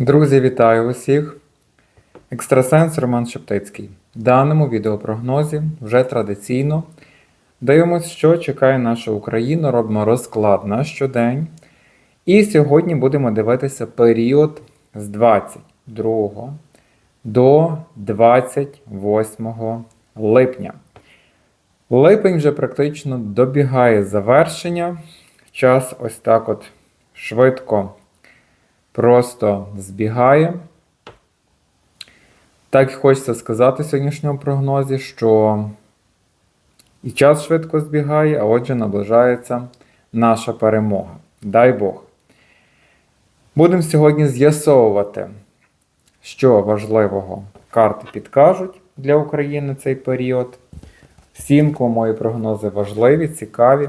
Друзі, вітаю усіх! Екстрасенс Роман Шептицький. В даному відеопрогнозі вже традиційно дивимося, що чекає нашу Україну, робимо розклад на щодень. І сьогодні будемо дивитися період з 22 до 28 липня. Липень вже практично добігає завершення. Час ось так от швидко просто збігає. Так хочеться сказати в сьогоднішньому прогнозі, що і час швидко збігає, а отже, наближається наша перемога. Дай Бог. Будемо сьогодні з'ясовувати, що важливого карти підкажуть для України цей період. Всім, кому мої прогнози важливі, цікаві,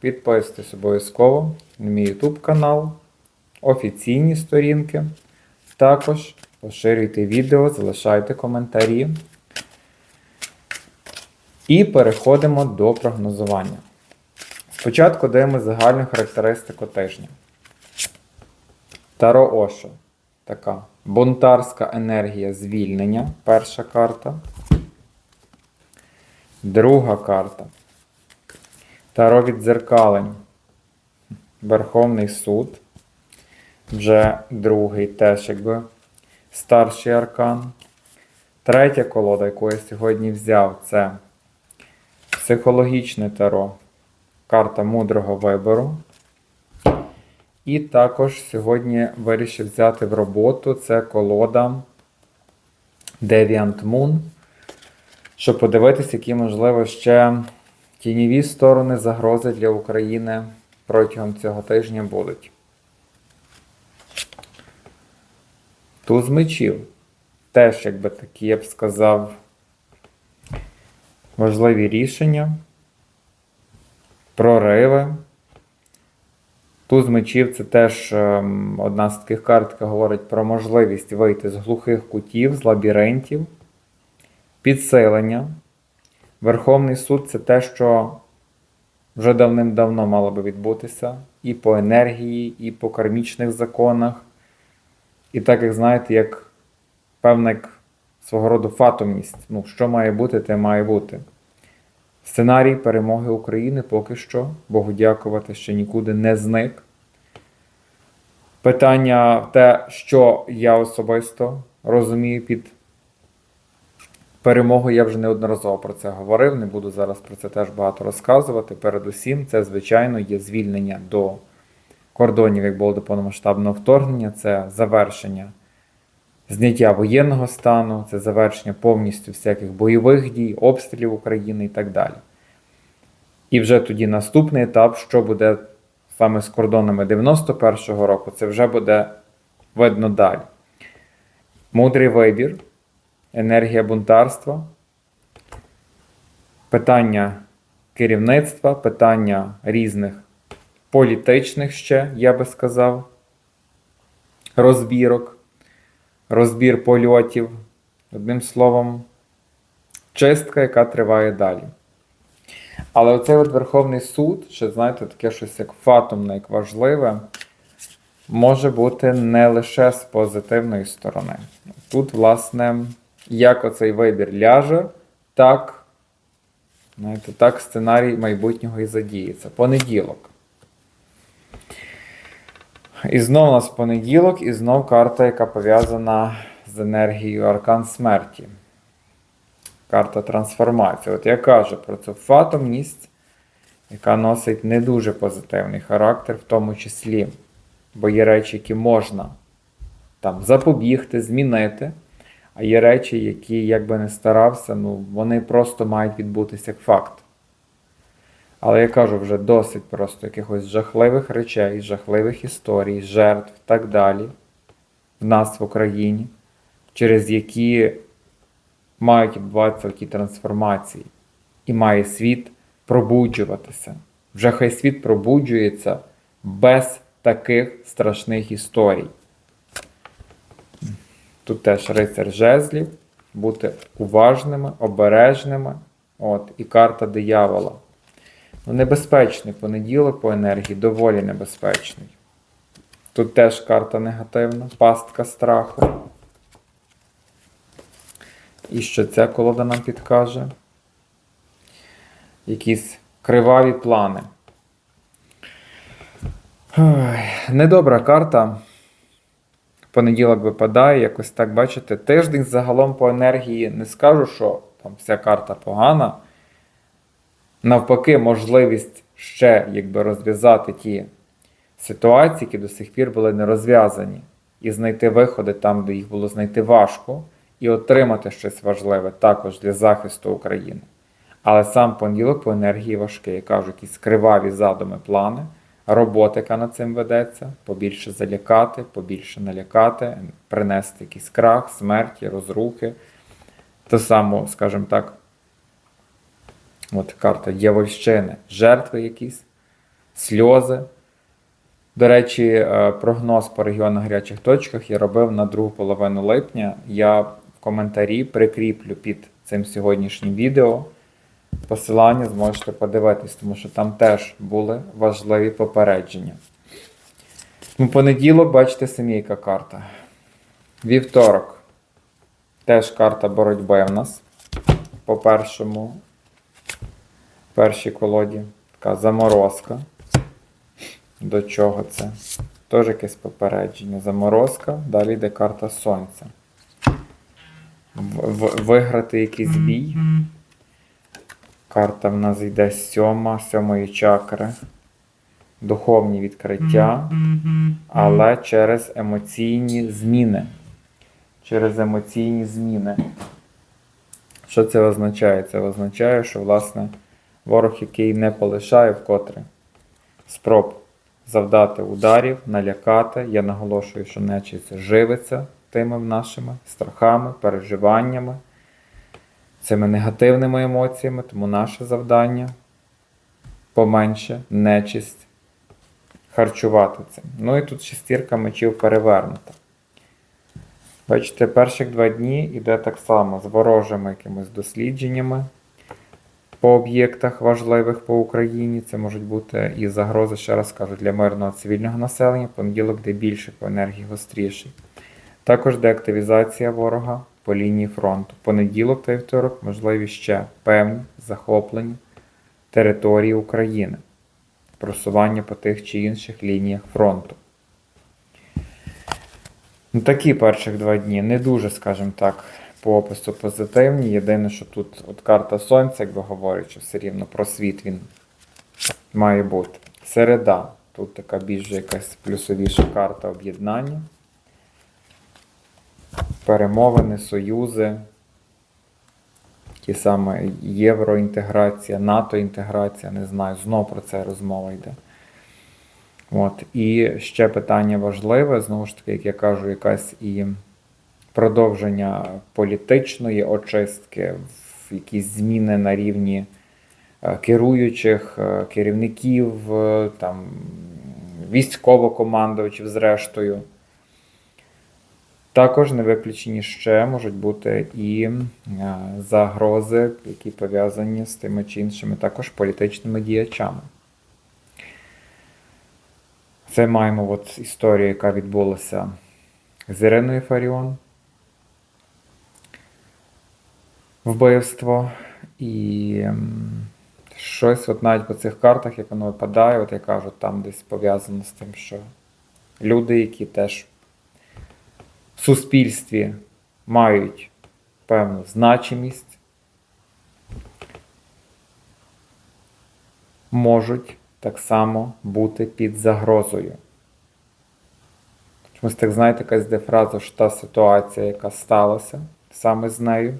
підписуйтесь обов'язково на мій YouTube канал офіційні сторінки. Також поширюйте відео, залишайте коментарі. І переходимо до прогнозування. Спочатку даємо загальну характеристику тижня. Таро Ошо. Така бунтарська енергія звільнення. Перша карта. Друга карта. Таро віддзеркалень. Верховний суд вже другий теж якби старший аркан. Третя колода, яку я сьогодні взяв, це психологічне таро, карта мудрого вибору. І також сьогодні вирішив взяти в роботу це колода Deviant Moon, щоб подивитися, які, можливо, ще тіньові сторони загрози для України протягом цього тижня будуть. Туз мечів. Теж, якби такі, я б сказав, важливі рішення, прориви. Туз мечів це теж ем, одна з таких карт, яка говорить про можливість вийти з глухих кутів, з лабіринтів, підсилення. Верховний суд це те, що вже давним-давно мало би відбутися і по енергії, і по кармічних законах. І так, як знаєте, як певна як свого роду фатомність. Ну, що має бути, те має бути. Сценарій перемоги України поки що, Богу дякувати, ще нікуди не зник. Питання те, що я особисто розумію під перемогою, я вже неодноразово про це говорив, не буду зараз про це теж багато розказувати. Передусім, це, звичайно, є звільнення до кордонів, як було до повномасштабного вторгнення, це завершення зняття воєнного стану, це завершення повністю всяких бойових дій, обстрілів України і так далі. І вже тоді наступний етап, що буде саме з кордонами 91-го року, це вже буде видно далі. Мудрий вибір, енергія бунтарства, питання керівництва, питання різних політичних ще, я би сказав, розбірок, розбір польотів. Одним словом, чистка, яка триває далі. Але оцей от Верховний суд, що, знаєте, таке щось як фатумне, як важливе, може бути не лише з позитивної сторони. Тут, власне, як оцей вибір ляже, так, знаєте, так сценарій майбутнього і задіється. Понеділок. І знов у нас понеділок, і знов карта, яка пов'язана з енергією аркан смерті. Карта трансформації. От я кажу про цю фатомність, яка носить не дуже позитивний характер, в тому числі, бо є речі, які можна там запобігти, змінити. А є речі, які, як би не старався, ну, вони просто мають відбутися як факт. Але я кажу вже досить просто якихось жахливих речей, жахливих історій, жертв і так далі в нас в Україні, через які мають відбуватися такі трансформації, і має світ пробуджуватися. Вже хай світ пробуджується без таких страшних історій. Тут теж рицар жезлів, бути уважними, обережними. От, І карта диявола. Ну, Небезпечний понеділок по енергії, доволі небезпечний. Тут теж карта негативна, пастка страху. І що ця колода нам підкаже? Якісь криваві плани. Недобра карта. Понеділок випадає, якось так бачите. Тиждень загалом по енергії не скажу, що там вся карта погана. Навпаки, можливість ще якби розв'язати ті ситуації, які до сих пір були не розв'язані, і знайти виходи там, де їх було знайти важко, і отримати щось важливе також для захисту України. Але сам понеділок по енергії важкий. Я кажу, якісь криваві задуми, плани, робота, яка над цим ведеться, побільше залякати, побільше налякати, принести якийсь крах, смерті, розрухи. Те саме, скажімо так, от карта дьявольщини, жертви якісь, сльози. До речі, е, прогноз по регіонах гарячих точках я робив на другу половину липня. Я в коментарі прикріплю під цим сьогоднішнім відео. Посилання зможете подивитись, тому що там теж були важливі попередження. Ну, понеділок, бачите, самі карта. Вівторок. Теж карта боротьби в нас. По першому, першій колоді. Така заморозка. До чого це? Теж якесь попередження. Заморозка, далі йде карта сонця. В- в- виграти якийсь бій. Карта в нас йде сьома, сьомої чакри. Духовні відкриття, але через емоційні зміни. Через емоційні зміни. Що це означає? Це означає, що, власне, ворог, який не полишає вкотре спроб завдати ударів, налякати. Я наголошую, що нечисть живиться тими нашими страхами, переживаннями, цими негативними емоціями, тому наше завдання поменше нечисть харчувати цим. Ну і тут шестірка мечів перевернута. Бачите, перших два дні йде так само з ворожими якимись дослідженнями по об'єктах важливих по Україні. Це можуть бути і загрози, ще раз кажу, для мирного цивільного населення. Понеділок, де більше по енергії гостріший. Також деактивізація ворога по лінії фронту. Понеділок та вівторок можливі ще певні захоплені території України, просування по тих чи інших лініях фронту. Ну, такі перших два дні не дуже, скажімо так, по опису позитивні. Єдине, що тут от карта Сонця, якби говорять, що все рівно про світ він має бути. Середа. Тут така більш якась плюсовіша карта об'єднання. Перемовини, союзи. Ті саме євроінтеграція, НАТО-інтеграція, не знаю, знов про це розмова йде. От. І ще питання важливе, знову ж таки, як я кажу, якась і продовження політичної очистки, якісь зміни на рівні е, керуючих, е, керівників, е, там, військово-командувачів, зрештою. Також не виключені ще можуть бути і загрози, які пов'язані з тими чи іншими також політичними діячами. Це маємо от історію, яка відбулася з Іриною Фаріон. Вбивство. І ем, щось от навіть по цих картах, як воно випадає, от я кажу, там десь пов'язано з тим, що люди, які теж в суспільстві мають певну значимість, можуть так само бути під загрозою. Чомусь так, знаєте, якась де фраза, що та ситуація, яка сталася саме з нею.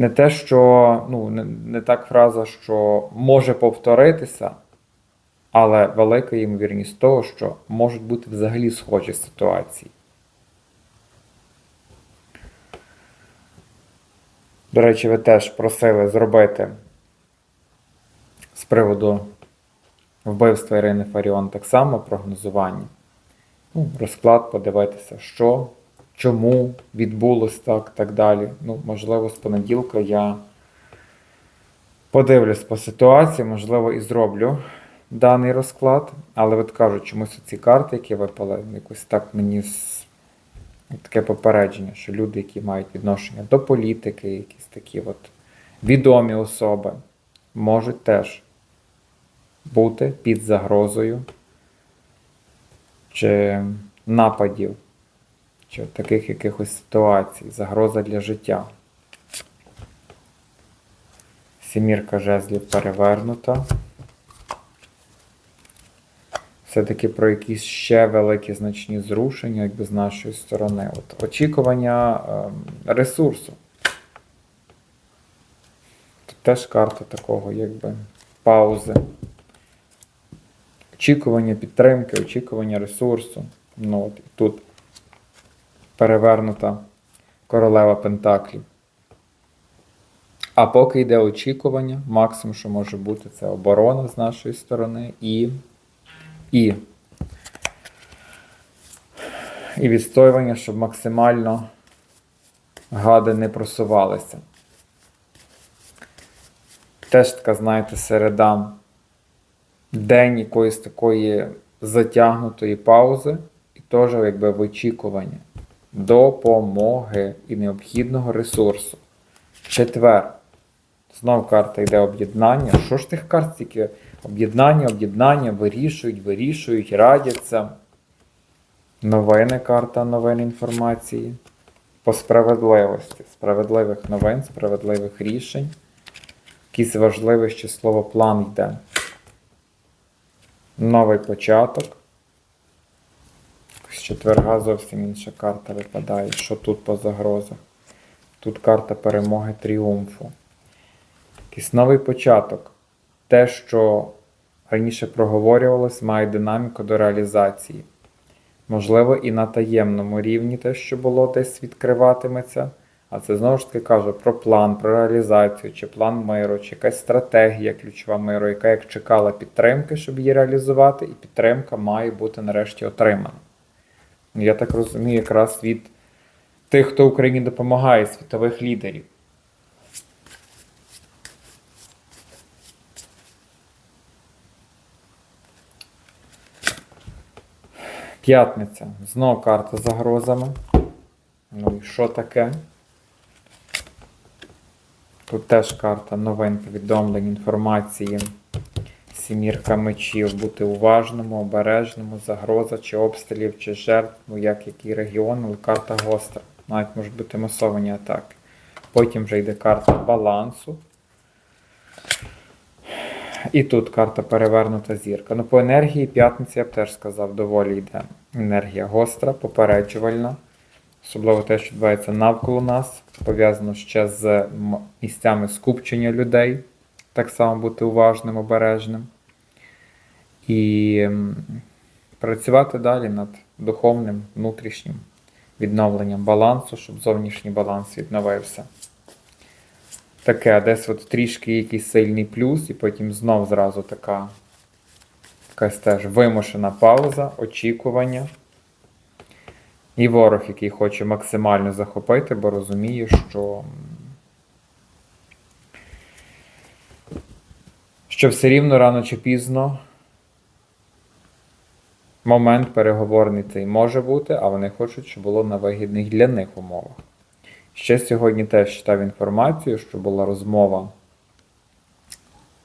Не те, що, ну, не, не так фраза, що може повторитися, але велика ймовірність того, що можуть бути взагалі схожі ситуації. До речі, ви теж просили зробити з приводу вбивства Ірини Фаріон так само прогнозування. Ну, розклад, подивитися, що, чому відбулось так, так далі. Ну, можливо, з понеділка я подивлюсь по ситуації, можливо, і зроблю даний розклад, але от кажуть, чомусь ці карти, які випали, якось так мені таке попередження, що люди, які мають відношення до політики, якісь такі от відомі особи, можуть теж бути під загрозою чи нападів, чи таких якихось ситуацій, загроза для життя. Сімірка жезлів перевернута. Все-таки про якісь ще великі значні зрушення, якби з нашої сторони. От очікування ем, ресурсу. Тут теж карта такого, якби паузи. Очікування підтримки, очікування ресурсу. Ну, от, тут перевернута королева Пентаклів. А поки йде очікування, максимум, що може бути, це оборона з нашої сторони і, і, і відстоювання, щоб максимально гади не просувалися. Теж така, знаєте, середа, день якоїсь такої затягнутої паузи, і теж якби в очікуванні допомоги і необхідного ресурсу. Четвер. Знов карта йде об'єднання. Що ж тих карт тільки? Об'єднання, об'єднання, вирішують, вирішують, радяться. Новини, карта новин інформації. По справедливості. Справедливих новин, справедливих рішень. Якийсь важливий ще слово план йде. Новий початок. Четверга зовсім інша карта випадає. Що тут по загрозах? Тут карта перемоги тріумфу. Якийсь початок. Те, що раніше проговорювалось, має динаміку до реалізації. Можливо, і на таємному рівні те, що було десь відкриватиметься. А це знову ж таки кажу про план, про реалізацію, чи план миру, чи якась стратегія ключова миру, яка як чекала підтримки, щоб її реалізувати, і підтримка має бути нарешті отримана. Я так розумію, якраз від тих, хто Україні допомагає, світових лідерів. П'ятниця. Знову карта з загрозами. Ну і що таке? Тут теж карта новин, повідомлень, інформації. Сімірка мечів, бути уважному, обережному, загроза чи обстрілів, чи жертв, ну як який регіон, але карта гостра. Навіть можуть бути масовані атаки. Потім вже йде карта балансу. І тут карта перевернута зірка. Ну, по енергії п'ятниці я б теж сказав, доволі йде. Енергія гостра, попереджувальна. Особливо те, що відбувається навколо нас, пов'язано ще з місцями скупчення людей. Так само бути уважним, обережним. І працювати далі над духовним, внутрішнім відновленням балансу, щоб зовнішній баланс відновився. Таке, десь от трішки якийсь сильний плюс, і потім знов зразу така якась теж вимушена пауза, очікування. І ворог, який хоче максимально захопити, бо розуміє, що, що все рівно рано чи пізно момент переговорний цей може бути, а вони хочуть, щоб було на вигідних для них умовах. Ще сьогодні теж читав інформацію, що була розмова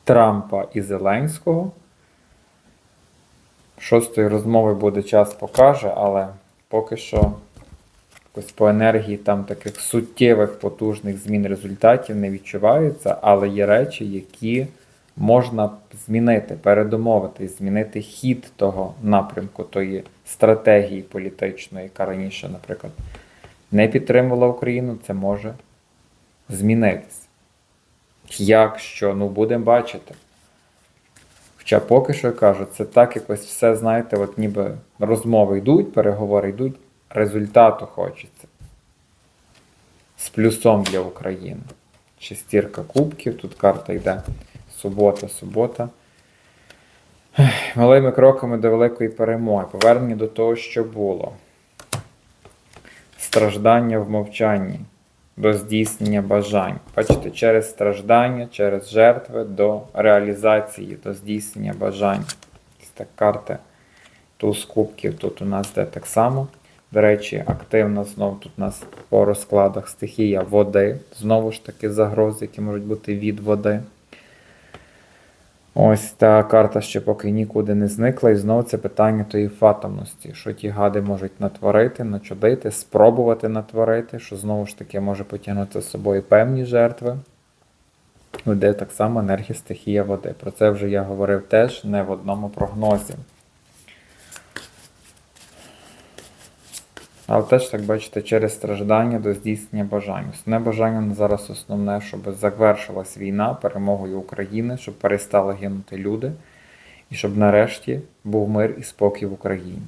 Трампа і Зеленського. Що з тої розмови буде час покаже, але поки що якось по енергії там таких суттєвих потужних змін результатів не відчувається, але є речі, які можна змінити, передумовитись, змінити хід того напрямку, тої стратегії політичної, яка раніше, наприклад, не підтримувала Україну, це може змінитись. Як що, ну будемо бачити. Хоча поки що я кажу, це так якось все, знаєте, от ніби розмови йдуть, переговори йдуть, результату хочеться. З плюсом для України. Шестірка кубків, тут карта йде субота, субота. Малими кроками до великої перемоги. Повернення до того, що було. Страждання в мовчанні. до здійснення бажань. Бачите, через страждання, через жертви до реалізації, до здійснення бажань. Ось так карти туз кубків тут у нас йде так само. До речі, активно знову тут у нас по розкладах стихія води. Знову ж таки загрози, які можуть бути від води. Ось та карта ще поки нікуди не зникла. І знову це питання тої фатомності, що ті гади можуть натворити, начудити, спробувати натворити, що знову ж таки може потягнути з собою певні жертви. Де так само енергія стихія води. Про це вже я говорив теж не в одному прогнозі. Але теж, так бачите, через страждання до здійснення бажань. Основне бажання зараз основне, щоб завершилась війна перемогою України, щоб перестали гинути люди, і щоб нарешті був мир і спокій в Україні.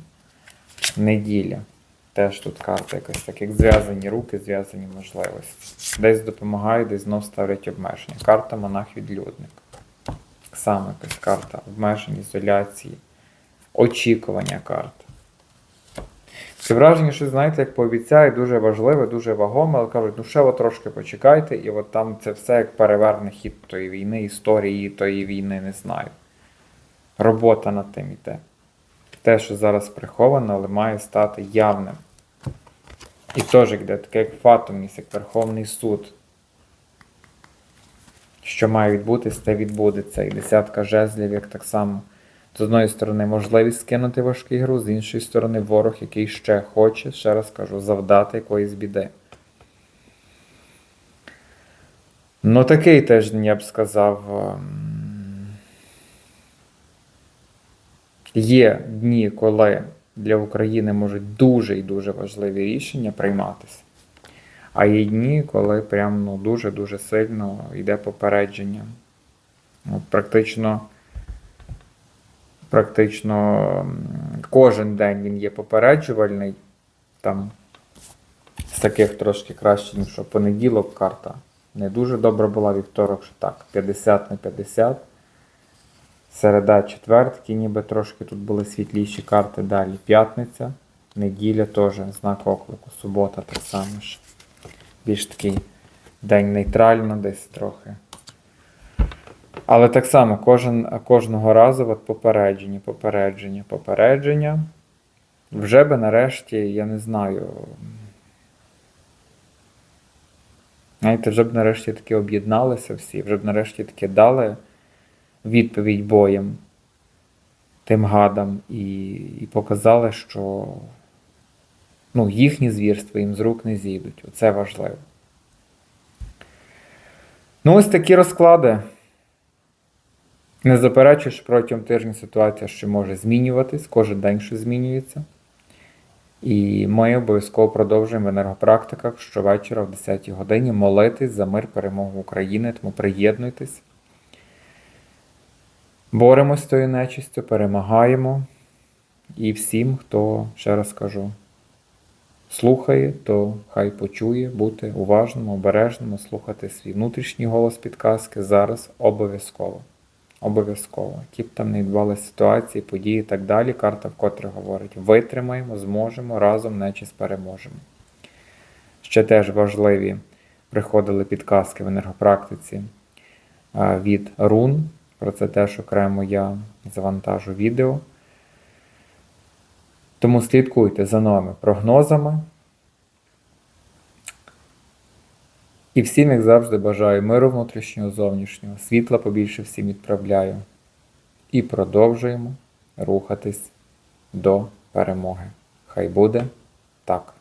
Неділя. Теж тут карта якась так, як зв'язані руки, зв'язані можливості. Десь допомагають, десь знов ставлять обмеження. Карта монах-відлюдник. Само якась карта обмежень, ізоляції, очікування карт. Таке враження, що знаєте, як пообіцяють, дуже важливе, дуже вагоме, але кажуть, ну ще от трошки почекайте, і от там це все як переверне хід тої війни, історії тої війни, не знаю. Робота над тим іде. Те, що зараз приховано, але має стати явним. І теж йде таке, як фатумність, як Верховний суд. Що має відбутись, те відбудеться. І десятка жезлів, як так само. З одної сторони, можливість скинути важкий груз, з іншої сторони, ворог, який ще хоче, ще раз кажу, завдати якоїсь біди. Ну, такий тиждень, я б сказав. ем, Є дні, коли для України можуть дуже і дуже важливі рішення прийматися. А є дні, коли прям ну, дуже-дуже сильно йде попередження. От, практично практично кожен день він є попереджувальний. Там з таких трошки краще, ніж що понеділок карта. Не дуже добра була вівторок, що так, 50 на 50. Середа, четвер, такі ніби трошки тут були світліші карти. Далі п'ятниця, неділя теж знак оклику, субота так само ж. Більш такий день нейтрально десь трохи. Але так само кожен, кожного разу от попередження, попередження, попередження. Вже би нарешті, я не знаю. Знаєте, вже б нарешті таки об'єдналися всі, вже б нарешті таки дали відповідь боєм тим гадам і, і показали, що ну, їхні звірства їм з рук не зійдуть. Оце важливо. Ну, ось такі розклади. Не заперечую, що протягом тижня ситуація ще може змінюватись, кожен день що змінюється. І ми обов'язково продовжуємо в енергопрактиках щовечора в 10 годині молитись за мир перемогу України, тому приєднуйтесь. Боремось з тою нечистю, перемагаємо. І всім, хто, ще раз кажу, слухає, то хай почує, бути уважним, обережним, слухати свій внутрішній голос підказки зараз обов'язково. Обов'язково. Які б там не відбувалися ситуації, події і так далі, карта вкотре говорить: витримаємо, зможемо, разом нечість переможемо. Ще теж важливі приходили підказки в енергопрактиці від рун. Про це теж окремо я завантажу відео. Тому слідкуйте за новими прогнозами. І всім, як завжди, бажаю миру внутрішнього, зовнішнього, світла побільше всім відправляю. І продовжуємо рухатись до перемоги. Хай буде так.